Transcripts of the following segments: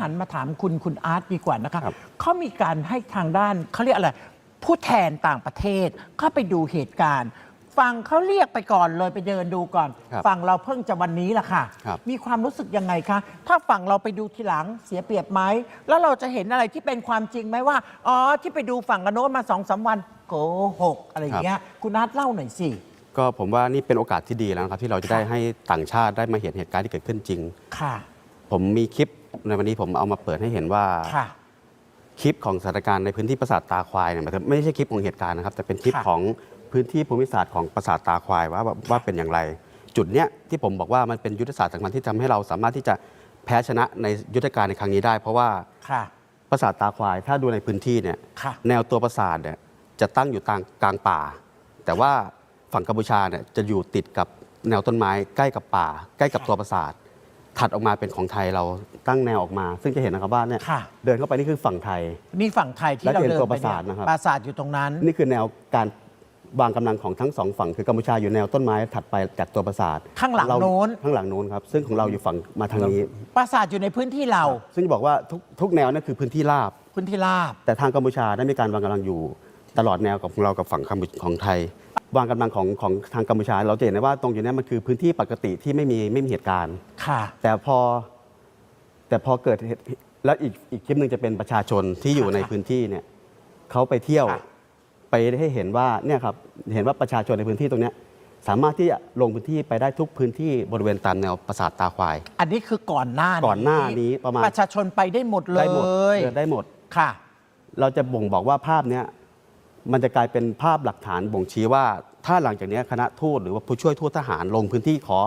หันมาถามคุณคุณอาร์ตดีกว่านะคะครับเขามีการให้ทางด้านเขาเรียกอะไร ผู้แทนต่างประเทศเข้าไปดูเหตุการณ์ฝั่งเขาเรียกไปก่อนเลยไปเดินดูก่อนครับฝั่งเราเพิ่งจะวันนี้แหละค่ะครับมีความรู้สึกยังไงคะ ถ้าฝั่งเราไปดูทีหลังเสียเปรียบไหม แล้วเราจะเห็นอะไรที่เป็นความจริงไหมว่า อ๋อ ที่ไปดูฝั่งกันโน้นมาสองสามวันโกหกอะไรอย่างเงี้ย คุณนัทเล่าหน่อยสิ ก็ผมว่านี่เป็นโอกาสที่ดีแล้วนะครับ ที่เราจะได้ให้ต่างชาติได้มาเห็นเหตุการณ์ที่เกิดขึ้นจริง ค่ะ ผมมีคลิป ในวันนี้ผมเอามาเปิดให้เห็นว่า ค่ะ คลิปของสถานการณ์ในพื้นที่ปราสาทตาควายเนี่ยมันไม่ใช่คลิปของเหตุการณ์นะครับ แต่เป็นคลิปค่ะของพื้นที่ภูมิศาสตร์ของปราสาทตาควายว่าว่าว่าเป็นอย่างไร จุดเนี้ยที่ผมบอกว่ามันเป็นยุทธศาสตร์สำคัญที่ทำให้เราสามารถที่จะแพ้ชนะในยุทธการในครั้งนี้ได้ เพราะว่าค่ะ ปราสาทตาควาย ถ้าดูในพื้นที่เนี่ยค่ะ แนวตัวปราสาทเนี่ยจะตั้งอยู่กลางกลางป่า แต่ว่าฝั่งกัมพูชาเนี่ยจะอยู่ติดกับแนวต้นไม้ใกล้กับป่า ใกล้กับตัวปราสาท ถัดออกมาเป็นของไทยเราตั้งแนวออกมา ซึ่งจะเห็นนะครับว่าเนี่ยค่ะ เดินเข้าไปนี่คือฝั่งไทย นี่ฝั่งไทยที่แล้วเราเห็นเดินตัวไปปราสาทเนี่ยนะครับ ปราสาทอยู่ตรงนั้น นี่คือแนวการวางกำลังของทั้งสองฝั่ง คือกัมพูชาอยู่แนวต้นไม้ถัดไปจากตัวปราสาทข้างหลังเรโน้น ข้างหลังโน้นครับซึ่งของเราอยู่ฝั่งมาทางนี้ ปราสาทอยู่ในพื้นที่เราซึ่งจะบอกว่าทุกทุกแนวนั่นคือพื้นที่ราบ พื้นที่ราบ แต่ทางกัมพูชาได้มีการวางกำลังอยู่ตลอดแนวกับของเรากับฝั่งกัมพูของไทย วางกำลังของของทางกัมพูชา เราจะเห็นได้ว่าตรงอยู่เนี้มันคือพื้นที่ปกติที่ไม่มีไม่มีเหตุการณ์ ค่ะ แต่พอ แต่พอเกิดเหตุแล้วอีกอีกคลิปหนึ่งจะเป็นประชาชนที่อยู่ค่ะในพื้นที่เนี่ยเขาไปเที่ยว ค่ะ ไปให้เห็นว่าเนี่ยครับเห็นว่าประชาชนในพื้นที่ตรงเนี้ยสามารถที่จะลงพื้นที่ไปได้ทุกพื้นที่บริเวณตามแนวปราสาทตาควาย อันนี้คือก่อนหน้าก่อนหน้านี้ประมาณ ประชาชนไปได้หมดเลได้ยหมดเดินได้หมด ค่ะ เราจะบ่งบอกว่าภาพเนี้ย มันจะกลายเป็นภาพหลักฐานบ่งชี้ว่า ถ้าหลังจากเนี้ยคณะทูตหรือว่าผู้ช่วยทูตทหารลงพื้นที่ขอ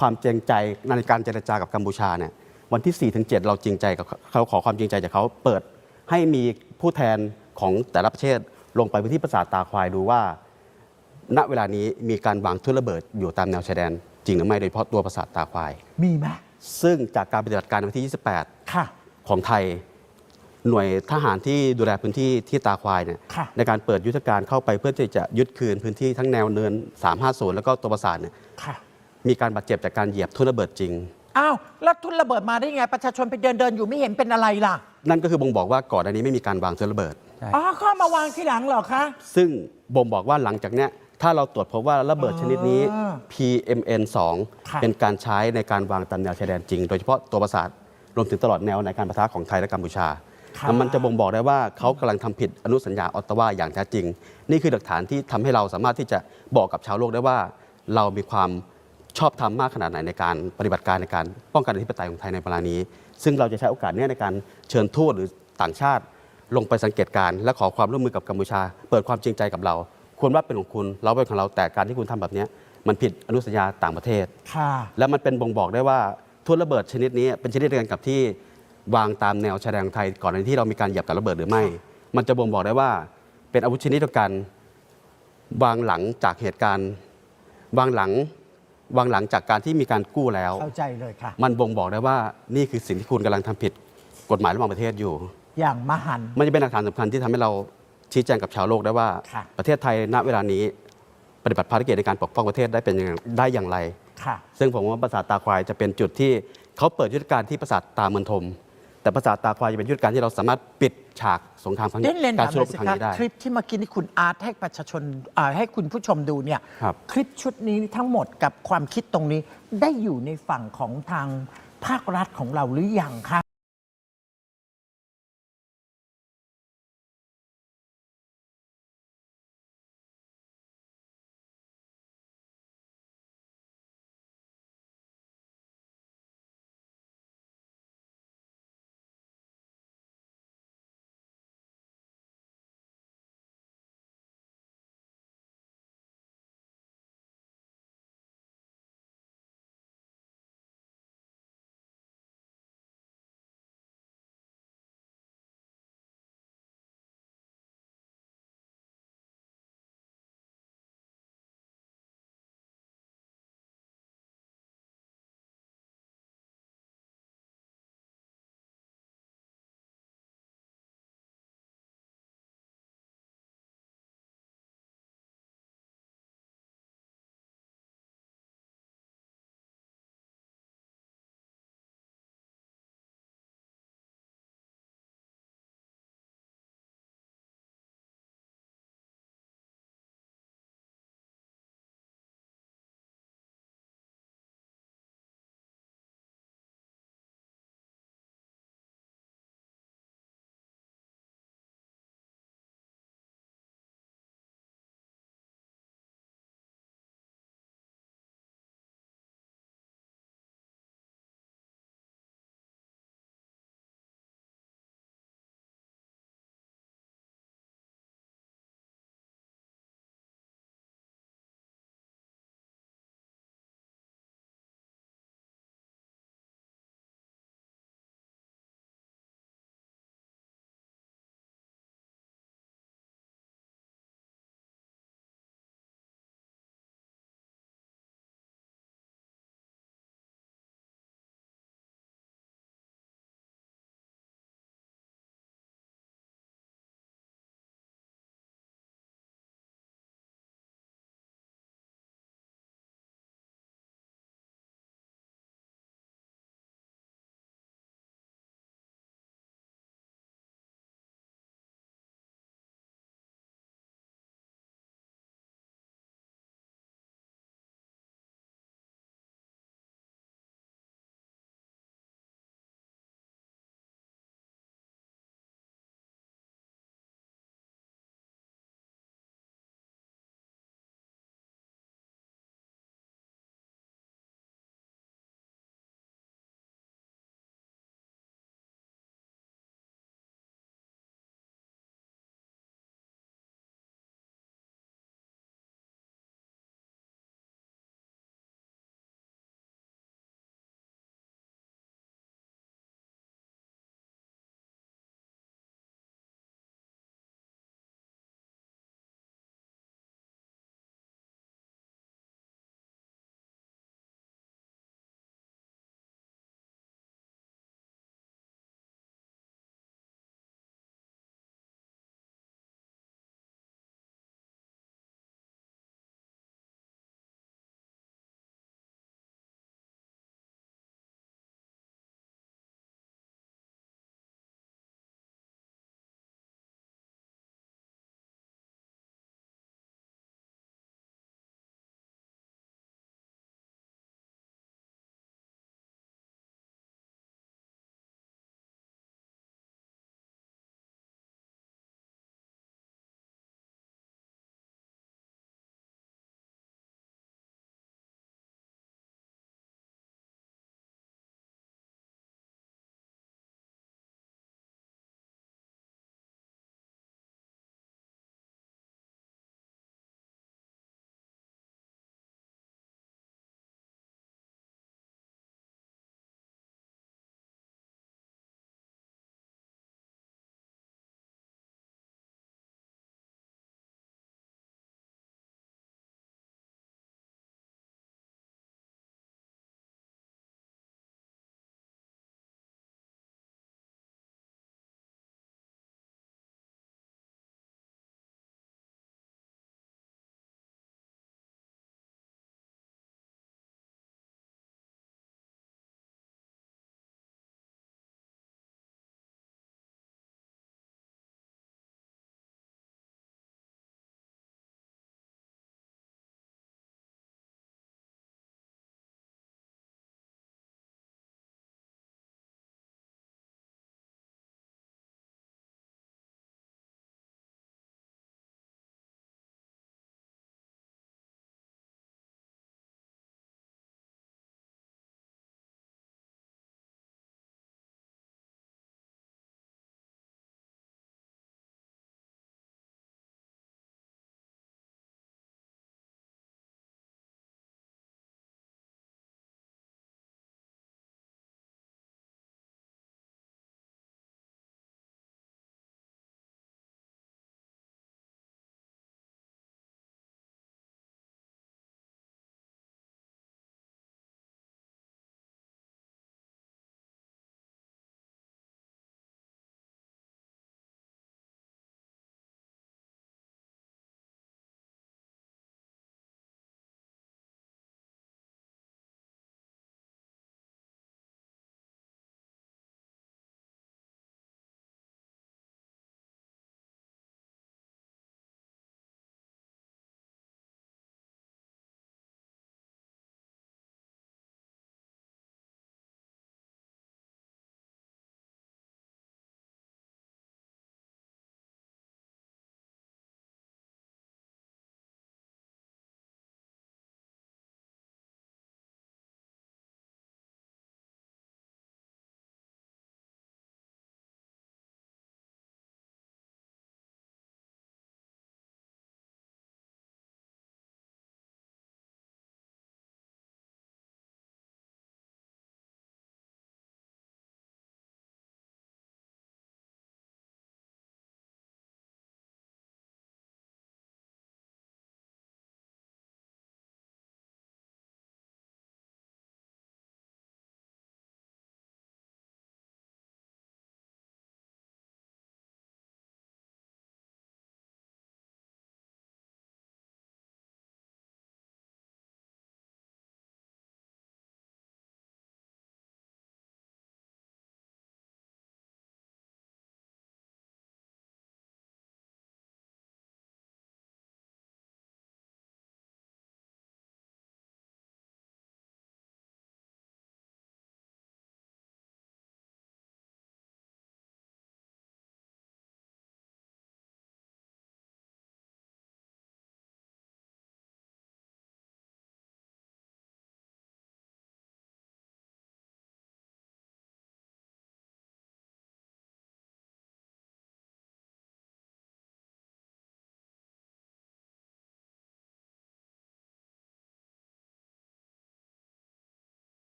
ความจริงใจในการเจรจากับกัมพูชาเนี่ยวันที่4ถึง7เราจริงใจกับเขาขอความจริงใจจากเขาเปิด ให้มีผู้แทนของแต่ละประเทศลงไปพื้นที่ปราสาทตาควายดูว่า ณเวลานี้มีการวางทุ่นระเบิดอยู่ตามแนวชายแดน จริงหรือไม่โดยเฉพาะตัวปราสาทตาควาย มีไหมซึ่งจากการปฏิบัติการในวันที่ 28 ค่ะ ของไทย หน่วยทหารที่ดูแลพื้นที่ที่ตาควายเนี่ยค่ะในการเปิดยุทธการเข้าไปเพื่อที่จะยึดคืนพื้นที่ทั้งแนวเนิน 350 แล้วก็ตัวปราสาทเนี่ยค่ะมีการบาดเจ็บจากการเหยียบทุ่นระเบิดจริง อ้าวแล้วทุนระเบิดมาได้ไงประชาชนไปเดินเดินอยู่ไม่เห็นเป็นอะไรล่ะนั่นก็คือบ่งบอกว่าก่อนอันนี้ไม่มีการวางทุ่นระเบิด อ๋อเข้ามาวางที่หลังเหรอคะ ซึ่งบ่งบอกว่าหลังจากเนี้ยถ้าเราตรวจพบว่าระเบิดชนิดนี้ อ่า PMN ค่ะ2เป็นการใช้ในการวางตามแนวชายแดนจริง โดยเฉพาะตัวปราสาทรวมถึงตลอดแนวในการประทะของไทยและกัมพูชาค่ะ มันจะบ่งบอกได้ว่าเขากำลังทำผิดอนุสัญญาออตตาวาอย่างแท้จริง นี่คือหลักฐานที่ทำให้เราสามารถที่จะบอกกับชาวโลกได้ว่า เรามีความชอบธรรมมากขนาดไหนในการปฏิบัติการในการป้องกันอธิปไตยของไทยในเวลานี้ ซึ่งเราจะใช้โอกาสเนี้ในการเชิญทูตหรือต่างชาติ ลงไปสังเกตการณ์และขอความร่วมมือกับกัมพูชา เปิดความจริงใจกับเรา ควรว่าเป็นของคุณเราเป็นของเราแต่การที่คุณทำแบบเนี้ยมันผิดอนุสัญญาต่างประเทศ ค่ะ และมันเป็นบ่งบอกได้ว่าทุ่นระเบิดชนิดนี้เป็นชนิดเดียวกันกับที่ วางตามแนวชายแดนของไทย ก่อนหน้านี้ที่เรามีการเหยียบกับระเบิดหรือไม่ มันจะบ่งบอกได้ว่าเป็นอาวุธชนิดเดียวกันวางหลังจากเหตุการณ์ วางหลังวางหลังจากการที่มีการกู้แล้ว เข้าใจเลยค่ะ มันบ่งบอกได้ว่านี่คือสิ่งที่คุณกำลังทำผิดกฎหมายระหว่างประเทศอยู่ อย่างมหันต์ มันจะเป็นหลักฐานสำคัญที่ทำให้เราชี้แจงกับชาวโลกได้ว่า ค่ะ ประเทศไทยณเวลานี้ ปฏิบัติภารกิจในการปกป้องประเทศได้เป็นอย่างได้อย่างไร ค่ะ ซึ่งผมว่าปราสาทตาควายจะเป็นจุดที่เขาเปิดยุทธการที่ปราสาทตาเมืองทม แต่ปราสาทตาควายจะเป็นยุทธการที่เราสามารถปิดฉากสงครามครั้งเล่นเล่นการถามสู้หรน่อบยสิครั้งคะนี้ได้ คลิปที่เมื่อกี้นี่คุณอาร์ตให้ประชาชนอ่าให้คุณผู้ชมดูเนี่ยครับคลิปชุดนี้ทั้งหมดกับความคิดตรงนี้ได้อยู่ในฝั่งของทางภาครัฐของเราหรือยังคะ